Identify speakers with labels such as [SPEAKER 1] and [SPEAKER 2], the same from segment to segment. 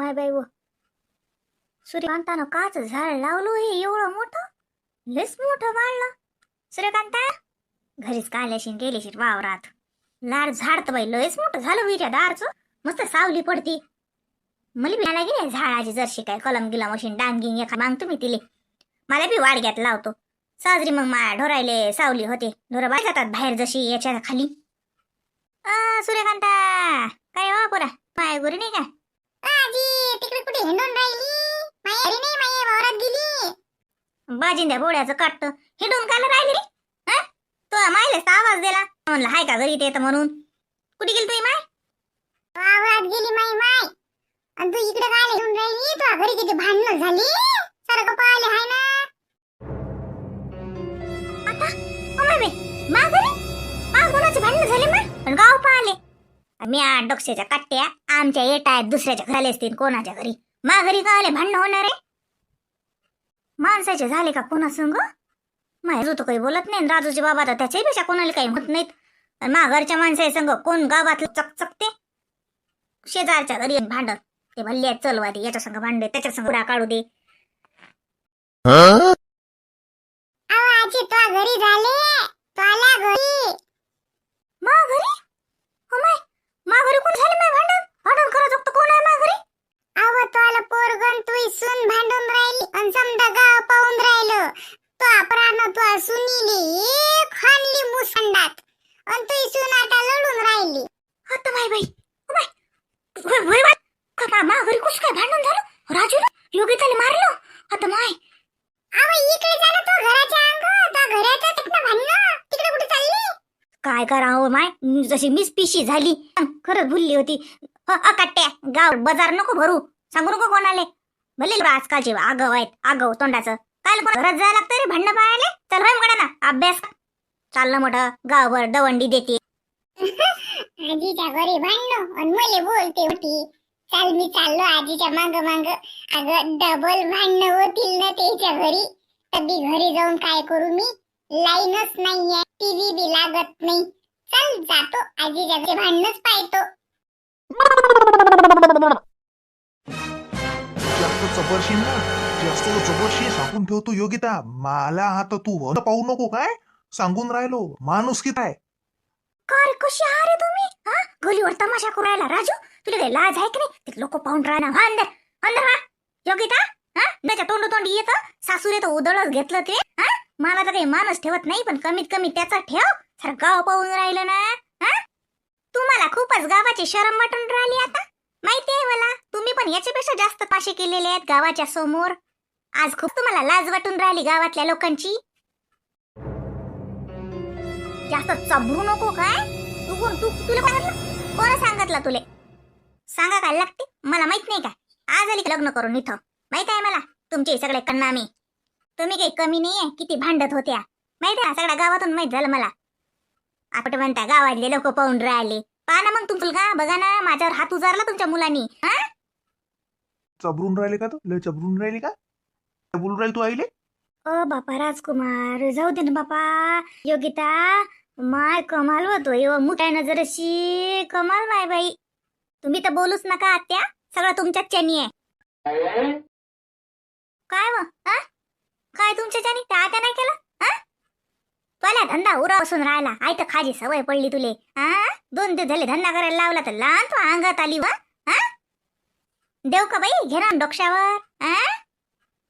[SPEAKER 1] माय बाई व. सूर्यकांतानं काच झाड लावलो हे एवढं मोठं? लयच मोठं वाढलं सूर्यकांता घरीच काल्याशीन गेलेशीर वावरात. लाड झाड तर बाई लयच मोठं झालं विच्या दारचं. मस्त सावली पडती. मला बी मला गेले झाडाची जरशी काय कलम गिलम अशी डांगिंग एका मागतो मी तिले. मला बी वाडग्यात लावतो. साजरी मग मा ढोरायले सावली होते. ढोरं बाय जातात बाहेर जशी याच्या खाली. सूर्यकांता काय हो पोरा? पाय गोरी नाही का?
[SPEAKER 2] आजी तिकडे कुठे हिंडून राहिली? माई घरी नाही माई वावरात गेली.
[SPEAKER 1] बाजिंद्या बोड्याचं काटत हिंडून काला राहिली रे? हा? तो मायलेच आवाज दिला. म्हणलं हाय का घरी येत म्हणून? कुठे गेली तुझी माय?
[SPEAKER 2] वावरात गेली माई माय. आणि तू इकडे काय हिंडून राहिली? तू घरी किती भांडणं झाली? सारखं पाहिले हाय ना?
[SPEAKER 1] आता? ओ माय बाई मा घरी मा कोणाचे भांडण झाले मा पण गाव पाहिले. मी आ डोक्याच्या काट्या आमच्या येट आहेत दुसऱ्याच्या घराले असतील कोणाच्या घरी? मा घरी का आले? भांडण होणार आहे? माणसाचे झाले का कोणा संग? माझं तो काही बोलत नाही आणि राजूचे बाबा तर त्याच्यापेक्षा कोणाला काही होत नाहीत. मा घरच्या माणसा संग कोण गावातलं चकचकते? शेजारच्या घरी भांडत ते भल्ली आहेत चलवा दे याच्या संग भांडे त्याच्या संग उड्या काढू दे.
[SPEAKER 2] अहो आजी तो घरी झाले? घरी?
[SPEAKER 1] मा घरी? माय मा घरी कोण झाले माय भांडण भांडण करत होतं कोण आहे मा घरी
[SPEAKER 2] अहो तो आला पोरगण तू सून भांडून राहिली आणि समजा गाव पाहून राहिलं तो अपरानं तो सुनीली एक हाणली मुसंडात आणि तू सून आता लढून राहिली
[SPEAKER 1] आता बाई मा- मा घरी कुस काय भांडण झालं राजू योगिताला मारलं आता माय
[SPEAKER 2] अहो इकडे झालं तो घराच्या अंग तो घराच्या तिकडे भांडणं तिकडे कुठे चालली
[SPEAKER 1] अहो माय जशी मीच पिशी झाली. खरंच भुलली होती. अकाट्या गाव बाजार नको भरू. सांगू नको कोणाले. भले आजकालचे आगव आहेत आगव तोंडाचं. काल घरात जायला लागतं रे भांडणं पाहायला चल भाई मग ना अभ्यास चाललं मोठं गावभर दवंडी देते.
[SPEAKER 2] आजीच्या घरी भांडणं आणि मले बोलते होती. चाल मी चाललो आजीच्या माग माग. अगं डबल भांडणं होतील ना त्याच्या घरी. कधी घरी जाऊन काय करू मी? लाईनच नाहीये टीव्ही बी लागत नाही. चल जातो. आजीच्या घरी भांडणच पाहतो.
[SPEAKER 3] जास्त चपरशील ना. जास्त चपरशी सांगून ठेवतो योगिता. मला आता तू पाहू नको काय? सांगून राहिलो. माणूस कित आहे?
[SPEAKER 1] काय कशी आहात रे तुम्ही? हा? गलीवर तमाशा करू राहिला. राजू तुला काही लाज आहे की नाही? ते लोक पाहून राहिला. हा अंदर. अंदर हा योगिता हा? त्याच्या तोंड तोंड येत. सासूने तर उदळच घेतलं ते. हा? मला तर काही माणूस ठेवत नाही पण कमीत कमी त्याचा ठेव. सर गाव पाहून राहिलं ना हा? तुम्हाला खूपच गावाची शरम वाटून राहिली आता. माहिती आहे मला तुम्ही पण याच्यापेक्षा जास्त पाशे केलेले आहेत गावाच्या समोर. आज खूप तुम्हाला लाज वाटून राहिली गावातल्या लोकांची. जास्त चबरू नको काय? तू कोण तू तुला सांगितलं कोण सांगितलं तुले? सांगा काय लागते? मला माहीत नाही का आज आली लग्न करून इथं? माहीत आहे मला? तुमचे सगळे कन्नामी. तुम्ही काही कमी नाहीये किती भांडत होत्या. माहीत आहे सगळ्या गावातून माहीत झालं मला. आपण म्हणता गावातले लोक पाहून राहिले. पहा ना मग तुमचं बघा ना माझ्यावर हात उजारला तुमच्या मुलांनी हा?
[SPEAKER 3] चबरून राहिले का तू? लय चबरून राहिली का? बोलून राहिली तू आईले?
[SPEAKER 1] ओ बापा राजकुमार जाऊ दे ना बापा. योगिता माय कमाल होतो यो मुठाय नजरशी कमाल माय बाई. तुम्ही तर बोलूच नका आत्या. सगळं तुमच्याच चॅनी आहे. काय? व हा काय तुमच्या चॅनी? त्या आत्या नाही केलं? हा तुला धंदा उरा असून राहिला. आई तर खाजी सवय पडली तुले. हा दोन दिवस झाले धंदा करायला लावला तर लहान तू अंगात आली वा. हा देव का बाई? घे ना डोक्यावर.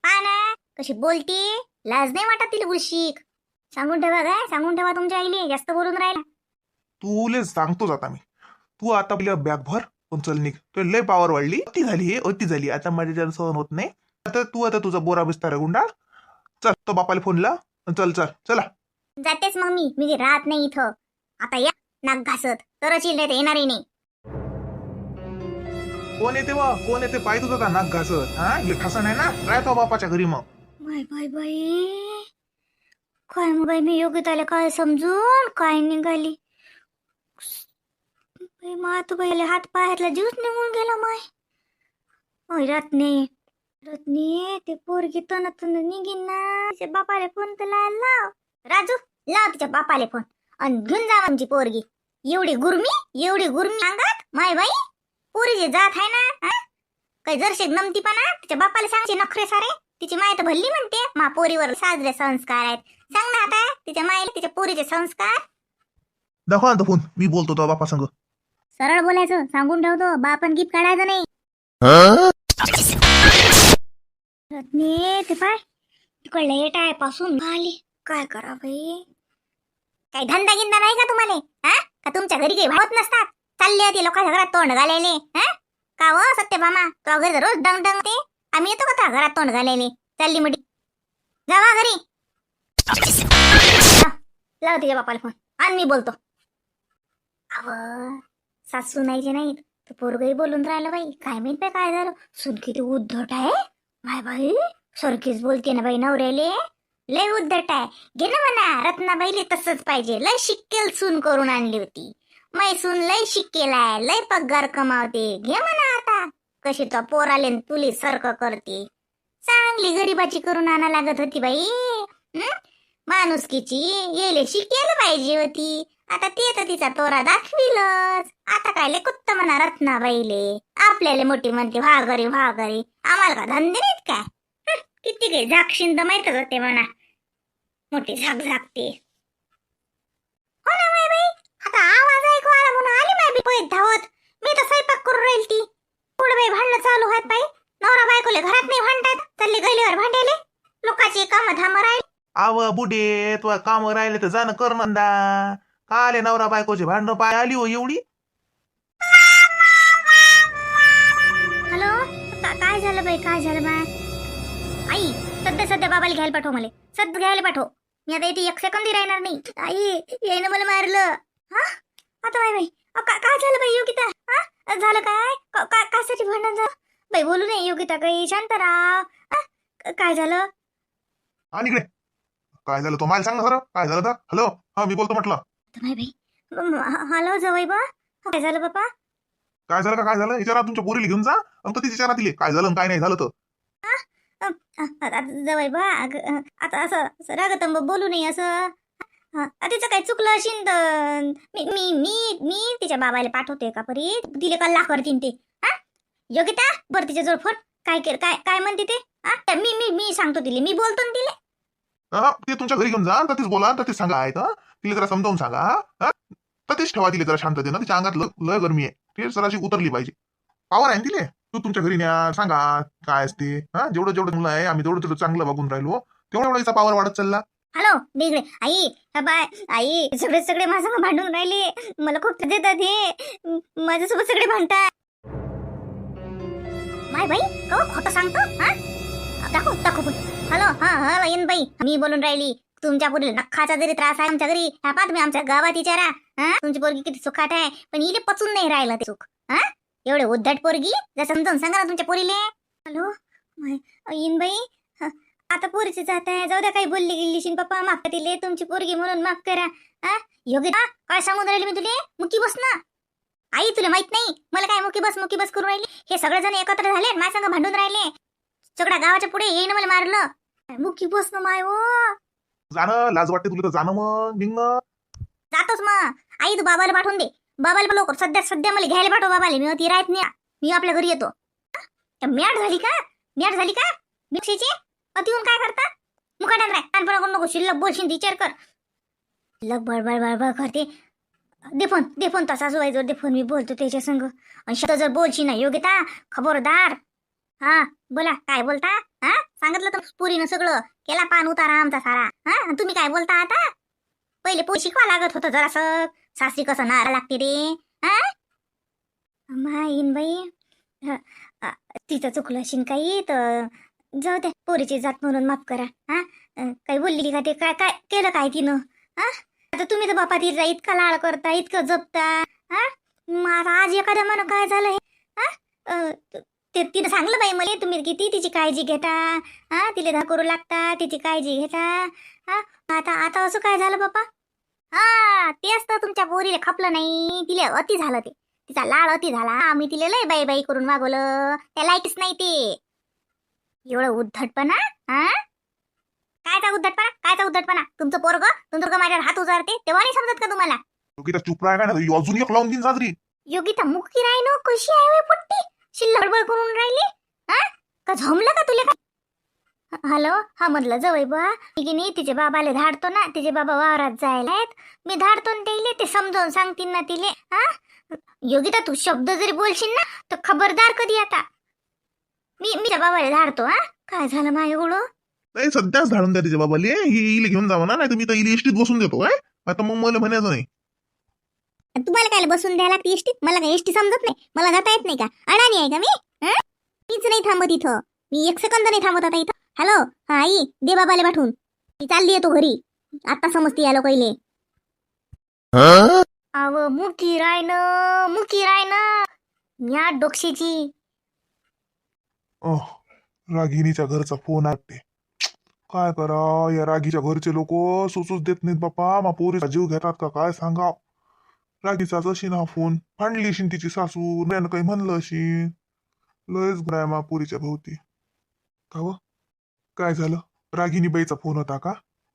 [SPEAKER 1] ना कशी बोलती. लाज नाही वाटत तिला उलशीक सांगून ठेवा काय सांगून ठेवा तुमच्या आईले. जास्त बोलून राहिला.
[SPEAKER 3] तुले सांगतोच आता मी. तू आता आपल्या बॅग भर पण चल निघ. तू लय पावर वाढली. अति झाली हे अति झाली. आता माझ्या ज्याला सहन होत नाही. आता तू आता तुझा बोरा बिस्तारा गुंडाळ. चल तो बापाला फोन ला. चल चल. चला.
[SPEAKER 1] जातेच मग मी. मी राहत नाही इथं. आता या नाक घासत. तरच येईल नाही येणारही नाही.
[SPEAKER 3] कोण येते वा कोण येते? पाय तुझा नाक घासत? हा? हे ठसा नाही ना? राहतो बापाच्या घरी मग.
[SPEAKER 1] बाय बाय बाई. काय मग बाई मी योग्यताला काय समजून काय निघाली? मातू बाईला हात पायातला जीवच निघून गेला माय. ओय रत्ने. रत्ने ते पोरगी तन तन निघीन ना. बापाले फोन तर लाव राजू लाव तिच्या बापाले फोन आणि घेऊन जा आमची पोरगी. एवढी गुरमी एवढी गुरमी अंगात माय बाई पोरी जे जात आहे ना? काही जरशे नमतीपणा तिच्या बापाला सांगते नखरे सारे. तिची माय तर भल्ली म्हणते. मा पोरीवर साजरे संस्कार आहेत. सांग ना आता तिच्या मायला तिच्या पोरीचे संस्कार.
[SPEAKER 3] दाखवा ना तो फोन मी बोलतो तो बापा संग.
[SPEAKER 1] सरळ बोलायचं सांगून ठेवतो. बापन गीत काढायचं नाही. रत्ने ते पाय. तिकडलं येट आहे पासून आली काय करावे काही धंदा गिंदा नाही का तुम्हाला? हा? का तुमच्या घरी काही भावत नसतात? चालले होते लोकांच्या घरात तोंड घालायले हा? का हो, व सत्यभामा तो घरी रोज डंग डंग ते. आम्ही येतो का घरात तोंड घालायले? चालली मडी. जावा घरी. लाव लाव तिच्या बापाला फोन आणि मी बोलतो. अव सासू नाहीचे नाहीत. तर पोरगही बोलून राहिलं बाई. काय माहीत बाई काय झालं? सुन किती उद्धट आहे. माय बाई सरकीच बोलते ना बाई नवऱ्याले. लय उद्धट आहे. घे ना म्हणा रत्नाबाईले तसंच पाहिजे. लय शिक्केल सून करून आणली होती. मैसून लय शिक्केल आहे. लय पगार कमावते. घे म्हणा आता. कशी तो पोराले न तुली सरक करते. चांगली गरीबाची करून आणा लागत होती बाई. माणुसकीची. येले शिकेल पाहिजे होती. आता ते तर तिचा तोरा दाखविलच. आता काय कुत्त म्हणा रत्नाबाईले. आपल्याला मोठी म्हणते व्हा घरी व्हा घरी आम्हाला का धंदे नाहीत काय? किती काही झाकशीन तर माहितच होते म्हणा. मोठी झाक झाकते हो ना माय बाई? आता आवाज ऐकू आला म्हणून आली माय बी पैत धावत. मी तर स्वयंपाक करून राहील ती. पुढे बाई भांडणं चालू आहेत बाई. नवरा बायकोले घरात नाही भांडतात. चालले गलीवर भांडेले लोकांची काम धाम राहील.
[SPEAKER 3] आव बुडे तुला काम राहिले तर जाणं कर नंदा. का आले नवरा बायकोची भांडणं पाय आली हो एवढी.
[SPEAKER 1] हॅलो? काय झालं बाई? काय झालं बाय? आई सध्या सध्या बाबाला घ्यायला पाठव मला. सध्या घ्यायला पाठव. मी आता इथे एक सेकंदही राहणार नाही. आई यायनं मला मारलं. हा? आता बाई बाई. काय झालं बाई योगिता? हा? झालं काय? का- का- कासाठी भांडण झालं बाई बोलू नये योगिता काही शांत राहा? क- काय झालं?
[SPEAKER 3] आणि इकडे. काय झालं? तो मला सांग खरं काय झालं तर? हॅलो हा मी बोलतो म्हटलं.
[SPEAKER 1] तर बाई हॅलो जवळ बा. काय झालं बापा
[SPEAKER 3] काय झालं का काय झालं? विचारा तुमच्या पोरीला घेऊन जा. आणि तर तिची विचारा तिले काय झालं काय नाही झालं तर.
[SPEAKER 1] जवळ बा. आता असं रागतंब बोलू नये असं. हा, तिचं काही चुकलं असेल तर मी मी मी मी तिच्या बाबाला पाठवते का परी? तिले कल्ला करतीन ते? हा योगिता बरं तिच्याजवळ फोन. काय केलं काय काय म्हणते ते? हा मी मी मी सांगतो तिले. मी बोलतो ना तिले.
[SPEAKER 3] ते तुमच्या घरी घेऊन जा तर तीच बोला तर सांगा आहे तिला जरा समजावून सांगा हा. तर ठेवा तिला जरा शांततेनं. तिच्या अंगात ल- लय गरमी आहे. ते जराशी उतरली पाहिजे. पावर आहे ना तिले? तू तुमच्या घरी न्या सांगा काय असते. हा जेवढं जेवढं मुलं आहे आम्ही तेवढं तेवढं चांगलं बघून राहिलो. तेवढा एवढा हिचा पावर वाढत चालला.
[SPEAKER 1] हॅलो बिगडे आई बाय आई सगळे सगळे माझ्या भांडून राहिले. मला खूप देतात हे. माझ्यासोबत सगळे भांडतात माय बाई कवा खोटं सांगतो हा? दाखव दाखव हॅलो हा हा येन बाई मी बोलून राहिली. तुमच्यापुढे नखाचा जरी त्रास आहे आमच्या घरी हा पहा तुम्ही आमच्या गावात विचारा. हा तुमची पोरगी किती सुखाट आहे पण इले पचून नाही राहिला ते सुख. हा? एवढे उद्धट पोरगी? जर समजावून सांगा ना तुमच्या पोरीले. हॅलो? येईन बाई. आता पोरीची जात आहे. जाऊ द्या काही बोलली गेली शिन पप्पा. माफ दिले तुमची पोरगी म्हणून माफ करा. हा योगिता काय सांगून राहिली मी तुले? मुकी बस ना. आई तुला माहीत नाही? मला काय मुकी बस मुकी बस करून राहिली? हे सगळेजण एकत्र झाले माझ्या संग भांडून राहिले. सगळ्या गावाच्या पुढे येईन मला मारलं. मुकी बस ना माय ओ.
[SPEAKER 3] जाणं लाज वाटते तुला तर जाणं मग निघणं.
[SPEAKER 1] जातोच मग. आई तू बाबाला पाठवून दे. बाबाला पण लवकर सध्या सध्या मला घ्यायला पाठव बाबाला. मी ती राहत नाही. मी आपल्या घरी येतो. मॅट झाली का? मॅट झाली का? मिक्सीची? येऊन काय करता? मुकाट्यात राह. कानपणा करू नको शिल्लक बोलशील विचार कर. शिल्लक बळबळ बळबळ करते दे फोन दे फोन तसा जो दे फोन मी बोलतो त्याच्या संग. आणि शब्द जर बोलशी ना योग्यता खबरदार. हा बोला काय बोलता? हा सांगितलं तर पुरीनं सगळं. केला पान उतारा आमचा सारा. हा तुम्ही काय बोलता आता? पहिले पोई शिकवा लागत होतं जरासं. सासरी कसं नारा लागते रे? हा? येईन बाई. तिचं चुकलं असेल काही तर जाऊ द्या पोरीची जात म्हणून माफ करा. हा? काही बोलली का ते? काय काय केलं काय तिनं? हा? आता तुम्ही तर बापा तिचा इतका लाळ करता इतकं जपता. हा? मग आता आज एखाद्या मन काय झालं हे? हा? ते तिनं सांगलं बाई मला तुम्ही किती तिची काळजी घेता? हा? तिला धा करू लागता तिची काळजी घेता? हा? आता आता असं काय झालं बापा? हा तेच तर तुमच्या पोरीला खपलं नाही. तिला अति झालं ते. तिचा लाळ अति झाला. आम्ही तिला लय बाई बाई करून मागवलं त्या लाईटच नाही ते. एवढं उद्धटपणा हा? कायचा उद्धटपणा? कायचा उद्धटपणा? तुमचं पोरग तुमचं माझ्यावर हात उजारते तेव्हा नाही समजत का तुम्हाला?
[SPEAKER 3] योगिता चुप राहा नाही अजून एक लावून देईन साजरी.
[SPEAKER 1] योगिता मुकी राही नो कशी आहे पुट्टी? शिल्लक बडबड करून राहिली का झोमलं का तुला का हॅलो? हा म्हटलं जवळ बा की नाही तिचे बाबाले धाडतो ना. तिचे बाबा वावरात जायला आहेत. मी धाडतो ना त्याले ते समजावून सांगतील ना तिले हा? योगिता तू शब्द जरी बोलशील ना तर खबरदार कधी आता? मी मी त्या बाबाला धाडतो हा? काय झालं माझ्या एवढं
[SPEAKER 3] नाही सध्याच धाडून द्या तिच्या बाबाले. ही इले घेऊन जावा ना नाही तर मी तर इले इष्टीत बसून देतो काय? आता मग मला म्हणायचं नाही.
[SPEAKER 1] तुम्हाला काय बसून द्यायला लागते एसटी मला काय एसटी समजत नाही? मला जाता येत नाही का? अडाणी आहे का मी? हं? मीच नाही थांबत इथं. मी एक सेकंद नाही थांबत आता इथं. हॅलो हा आई दे बाबाले पाठवून. मी चालली येतो घरी. आता समजते या लोकाईले. अव मुकी रायन मुकी रायन. या डोक्षेची
[SPEAKER 3] ओह रागिणीच्या घरचा फोन वाटते काय करा या रागीच्या घरचे लोक सुचूच देत नाहीत बापा. मा पोरीचा जीव घेतात का काय सांगा रागीचाच अशी ना फोन फांडली अशी तिची सासू. काही म्हणलं अशी लयच गुराय मा पोरीच्या भोवती. का व? काय झालं? रागिनी बाईचा फोन होता का?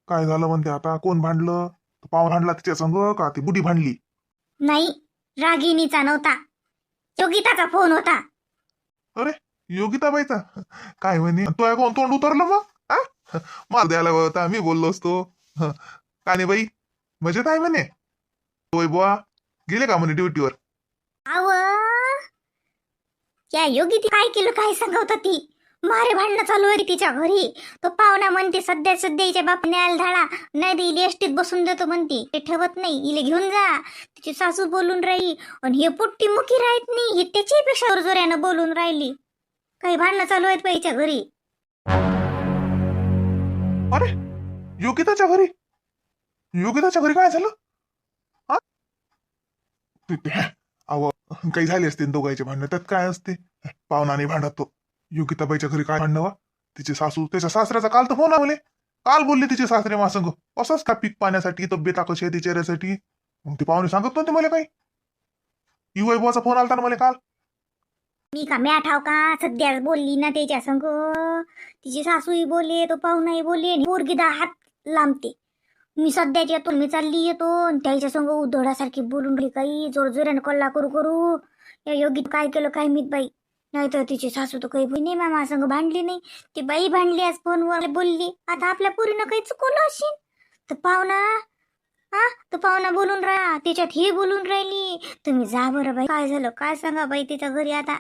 [SPEAKER 3] काय झालं म्हणते आता? कोण भांडलं? पाहून भांडला तिच्या संग का? ती बुडी भांडली?
[SPEAKER 1] नाही रागिणीचा नव्हता. योगिताचा फोन होता.
[SPEAKER 3] योगिताबाईचा? काय म्हणे? तो ऐकून तोंड उतरलं मग? आ? मार द्यायला होता. मी बोललो असतो. हं. काय नाही बाई? मजेत आहे म्हणे. होय बुवा. गेले का म्हणे ड्युटीवर?
[SPEAKER 1] आव! या योगी ती काय केलं? काय सांगत होती मारे भांडणं चालू आहे तिच्या घरी? तो पाहुणा म्हणते सध्या सध्या हिच्या बाप न्यायला धाडा. नाही तर इले एसटीत बसून देतो म्हणते. ते ठेवत नाही. इले घेऊन जा. तिची सासू बोलून राहिली. आणि हे पुट्टी मुखी राहत नाही. हे त्याच्यापेक्षा जोऱ्यानं बोलून राहिली. काही भांडणं चालू आहेत बाईच्या घरी.
[SPEAKER 3] अरे योगिताच्या घरी? योगिताच्या घरी काय झालं? अहो काही झाले असते दोघांचे भांडणं? त्यात काय असते? पाहुणाने भांडत. तो योगिताबाईच्या घरी काय आणणं वा? सासू त्याच्या सासऱ्याचा काल तर फोन आवले काल बोलले तिचे सासरे मासंग असंच का पीक पाण्यासाठी तब्येत आकशी आहे तिच्यासाठी मग ते पाहुणे सांगत नव्हते मला काही. यू वैभवाचा फोन आलता ना मला काल.
[SPEAKER 1] मी का म्या ठाव का? सध्या बोलली ना त्याच्या संग. तिची सासूही बोलले तो पाहुणाही बोलले आणि पोरगीदा हात लांबते. मी सध्याच्या येतो मी चालली येतो आणि त्याच्या संग उधोडासारखी बोलून राहिली काही. जोर कल्ला करू करू. या योगी काय केलं काय मीत बाई. नाही तर तिची सासू तर काही नाही मामा संग भांडली नाही. ती बाई भांडली आज फोनवर बोलली आता आपल्या पोरीनं काही चुकवलं असेल? तर पाहुणा हा? तर पाहुणा बोलून राहा त्याच्यात हे बोलून राहिली. तुम्ही जा बरं बाई काय झालं काय सांगा बाई तिच्या घरी आता?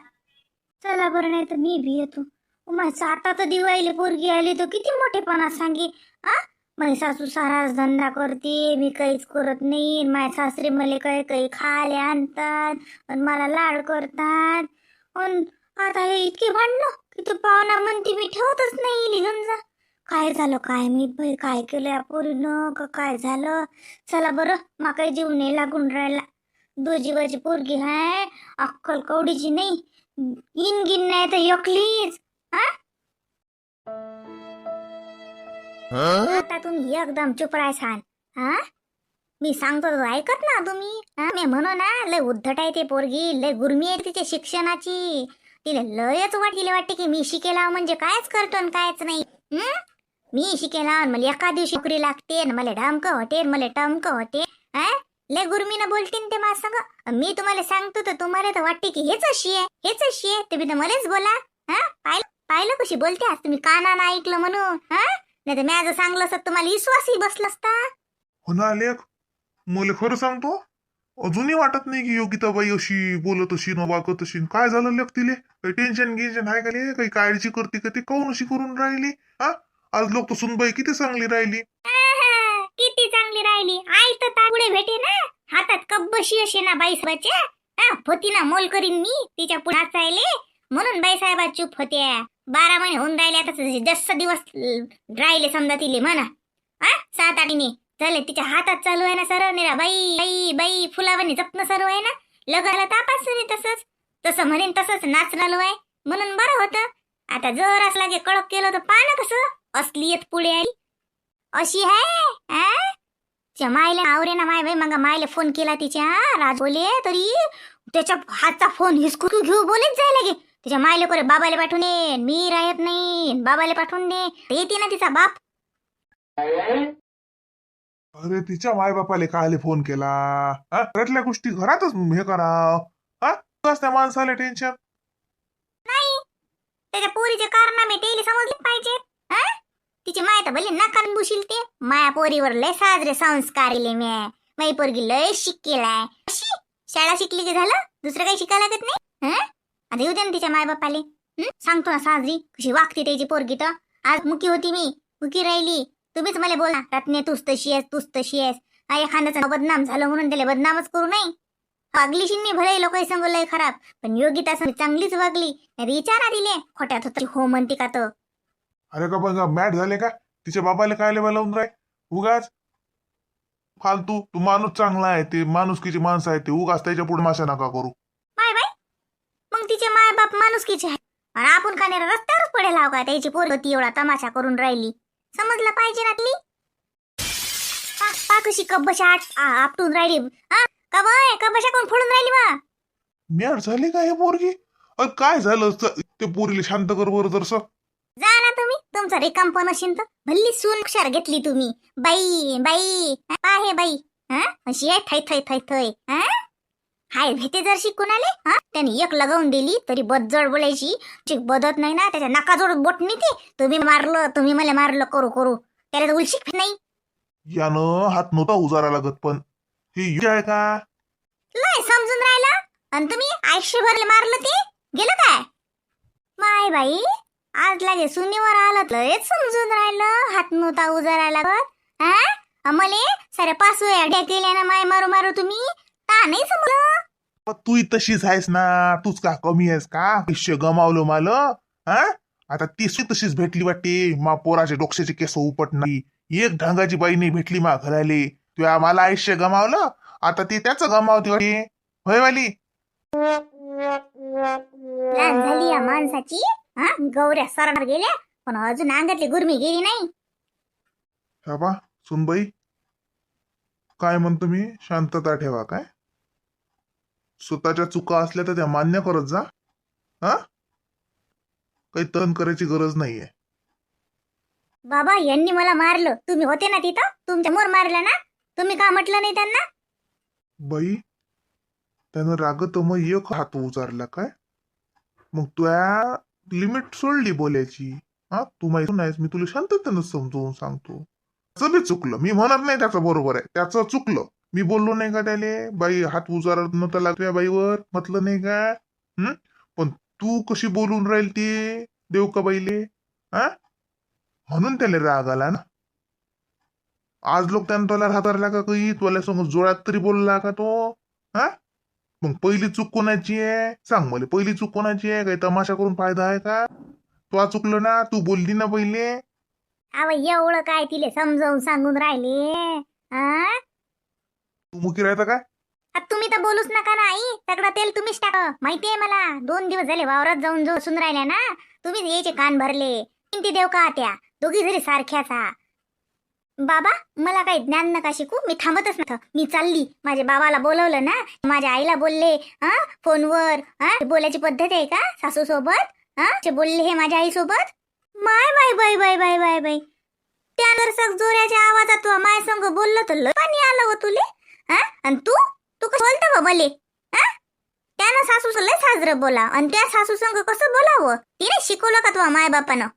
[SPEAKER 1] चला बरं नाही तर मी बी येतो. माझं आता तर दिवाळीला पोरगी आली तर किती मोठेपणा सांगे आ माझी सासू साराच धंदा करते मी काहीच करत नाही माझ्या सासरे मला काही काही खायला आणतात आणि मला लाड करतात. अन आता हे इतके भांडणं की तू पाहुणा म्हणते मी ठेवतच नाही लिहून जा काय झालं? काय मी बाई? काय केलं या पोरीनं का काय झालं? चला बरं मा काही जीव नाही लागून राहिला. दो जीवाची पोरगी हाय अक्कल कवडीची नाही. इन गिन नाही तर एकलीच. हा? आता तुम्ही एकदम चुप राहायसान हा मी सांगतो ऐकत ना तुम्ही. मी म्हणू ना लय उद्धट आहे ते पोरगी लय गुरमी आहे तिच्या शिक्षणाची. तिला लयच वाटले वाटते की मी शिकेला म्हणजे कायच करतो आणि कायच नाही. मी शिकेला आणि मला एका दिवशी नोकरी लागते आणि मला ढामक होते मला टमक होते. लय गुरमीनं बोलतीन ते माझ सांग. मी तुम्हाला सांगतो तर तुम्हाला तर वाटते की हेच अशी आहे हेच अशी आहे. तुम्ही तर मलाच बोला. हा? पाहिलं पाहिलं कशी बोलते आज तुम्ही कानानं ऐकलं म्हणून. हा? नाही तर आज सांगलं असत तुम्हाला विश्वासही बसला असता.
[SPEAKER 3] हो ना लेख. मला खरं सांगतो अजूनही वाटत नाही की योगिताबाई अशी बोलत अशी न वागत अशी. काय झालं लग तिले काही टेन्शन गिन्शन आहे का ले? काही काळजी करते का ती? काऊन अशी करून राहिली? हा? आज लोक तर सुनबाई किती चांगली राहिली?
[SPEAKER 1] आहा, किती चांगली राहिली? आई तर तागुडे भेटे ना. हातात कब्बशी असे ना बाई साहेबाचे होती ना मोल करीन मी तिच्या पुढे नाचायले. म्हणून बाई साहेबा चूप होत्या. बारा महिने होऊन राहिले आता जास्त दिवस राहिले समजा तिले म्हणा. हा सात आठीने. झाले तिच्या हातात चालू आहे ना सर निरा. बाई बाई बाई फुलावानी जपणं सर्व आहे ना? लगाला तापासून तसंच. तसं म्हणेन तसंच नाच चालू आहे. म्हणून बरं होतं. आता जर असला लागे कडक केलं तर पाहा कसं असली येत पुढे आली अशी आहे? तिच्या मायला आवरे ना माय बाई मग मायला फोन केला तिच्या. राज बोले तरी. त्याच्या हातचा फोन हिसकू घेऊ बोलेच जाय लागे. तिच्या मायले करे बाबाला पाठवून ये. मी राहत नाही. बाबाला पाठवून दे. येते ना तिचा बाप.
[SPEAKER 3] अरे तिच्या मायबापाले कायले फोन केला. हा घरातल्या गोष्टी घरातच हे करा हा त्या माणसाला टेन्शन
[SPEAKER 1] नाही त्याच्या पोरीचे कारनामे तेले समजले पाहिजेत हा? तिचे माय तर भले नाकान बुशील ते. माया पोरीवर लय साजरे संस्कार इले मी. माई पोरगी लय शिकेलाय अशी? शाळा शिकली की झालं? दुसरं काही शिकायला लागत नाही? आता येऊ दे ना तिच्या माय बापाले हं? सांगतो ना साजरी. कशी वागते त्याची पोरगी तर. आज मुकी होती मी. मुकी राहिली. तुम्हीच मला बोला रत्ने तूच तशी आहेस तूच तशी आहेस. हा, एखाद्याचं नाव बदनाम झालं म्हणून त्याला बदनामच करू नये. वागली शिन्नी भले लोक सांगू लय खराब पण योगिता असं चांगलीच वागली. विचारा दिले. खोट्यात होत हो म्हणते का तर
[SPEAKER 3] अरे का पण मॅट झाले का? तिच्या बाबाला काय लेवा लावून राय? उगाच. फालतू. तू माणूस चांगला आहे ते माणुसकीची माणसं आहे ते. उगाच त्याच्या पुढे माशा नका करू.
[SPEAKER 1] माय बाई मग तिचे माय बाप माणुसकीचे आहे आणि आपण का नाही रस्त्यावरच पडेल हाव का? त्याची पोर ती एवढा तमाशा करून राहिली. समजलं पाहिजे पा पा कशी कब्बशा आट- आ- आपटून राहिली. हा का बाय कब्बशा कोण फोडून राहिली बा
[SPEAKER 3] मॅट झाली का हे पोरगी? अरे काय झालं? च- ते पोरीला शांत कर बरं जरसं.
[SPEAKER 1] जा ना तुम्ही. तुमचं रिकाम पण असेल तर. भल्ली सून क्षार घेतली तुम्ही. बाई बाई. हा, बाई. हा अशी आहे थै थै थै थै. हा हाय भेटे जर शिकून आले हा? त्याने एक लगावून दिली तरी बदजड बोलायची. चिक बदत नाही ना त्याच्या नाकाजोड बोट नाही ते तुम्ही मारलं तुम्ही मला मारलं करू करू. त्याला तर उलशिक नाही.
[SPEAKER 3] यानं हात नव्हता उजारा लागत पण हे आहे का?
[SPEAKER 1] लय समजून राहिला. आणि तुम्ही आयुष्यभर मारलं ते? गेलं काय? माय बाई आज लागे सुनीवर आलं लयच समजून राहिलं. हात नव्हता उजारा लागत हा? मले साऱ्या पाच वेळा केल्या ना माय मारू मारू तुम्ही. ता नाही समजलं?
[SPEAKER 3] तू तशीच आहेस ना. तूच का कमी आहेस का? आयुष्य गमावलं माल हा? आता ती सुई तशीच भेटली वाटते. मा पोराचे डोक्याचे केस उपट नाही. एक ढंगाची बाई नाही भेटली मा घराले. तुया मला आयुष्य गमावलं आता ती त्याच गमावते वाटते. होय वाली?
[SPEAKER 1] लहान झाली या माणसाची हा? गौऱ्या सरणार गेल्या पण अजून अंगातली गुरमी गेली नाही.
[SPEAKER 3] हा बा सुनबाई. काय म्हणतो मी? शांतता ठेवा काय? स्वतःच्या चुका असल्या तर त्या मान्य करत जा. हा? काही तन करायची गरज नाहीये.
[SPEAKER 1] बाबा यांनी मला मारलं. तुम्ही होते ना तिथं? तुमच्या मोर मारलं ना? तुम्ही का म्हटलं नाही त्यांना?
[SPEAKER 3] बाई त्यानं रागत मग एक हात उचारला काय? मग तुया लिमिट सोडली बोलायची. हा? तू माहिती नाहीस मी तुला शांततेनं समजवून सांगतो. त्याचं बी चुकलं. मी म्हणत नाही त्याचं बरोबर आहे. त्याचं चुकलं. मी बोललो नाही का त्याले? बाई हात उजारा नव्हता लागतो बाईवर. म्हटलं नाही का? हम्म पण तू कशी बोलून राहील ती देव का बाईले हा? म्हणून त्याला राग आला ना. आज लोक त्यानं त्याला हातारला का काही? तुला समोर जोरात तरी बोलला का तो? हा? मग पहिली चूक कोणाची आहे? सांग मला पहिली चूक कोणाची आहे? काही तमाशा करून फायदा आहे का? तू चुकलं ना? तू बोलली ना पहिले.
[SPEAKER 1] अव एवढं काय तिले समजावून सांगून राहिले?
[SPEAKER 3] तू मुकी राहता काय
[SPEAKER 1] आता तुम्ही तर बोलूच नका ना आई. सगळं तेल तुम्हीच टाका. माहितीये मला दोन दिवस झाले वावरात जाऊन जो सुन राहिल्या ना. तुम्हीच यायचे कान भरले. किंती देव का त्या? दोघी जरी सारख्याचा. बाबा मला काही ज्ञान नका शिकू. मी थांबतच नव्हतं. मी चालली. माझ्या बाबाला बोलवलं ना. माझ्या आईला बोलले हा फोनवर हा बोलायची पद्धत आहे का सासू सोबत हा ते बोलले हे माझ्या आई सोबत माय bye bye bye bye bye bye त्यानंतर सग जोऱ्याच्या आवाजात माय संग बोललं तर लय पाणी आलं हो तुले. हा? आणि तू? तू कसं बोलतो बा मले? हा? त्यानं सासू लय साजरं बोला आणि त्या सासू संग कसं बोलावं? तिने शिकवलं का तुझ्या माय बापानं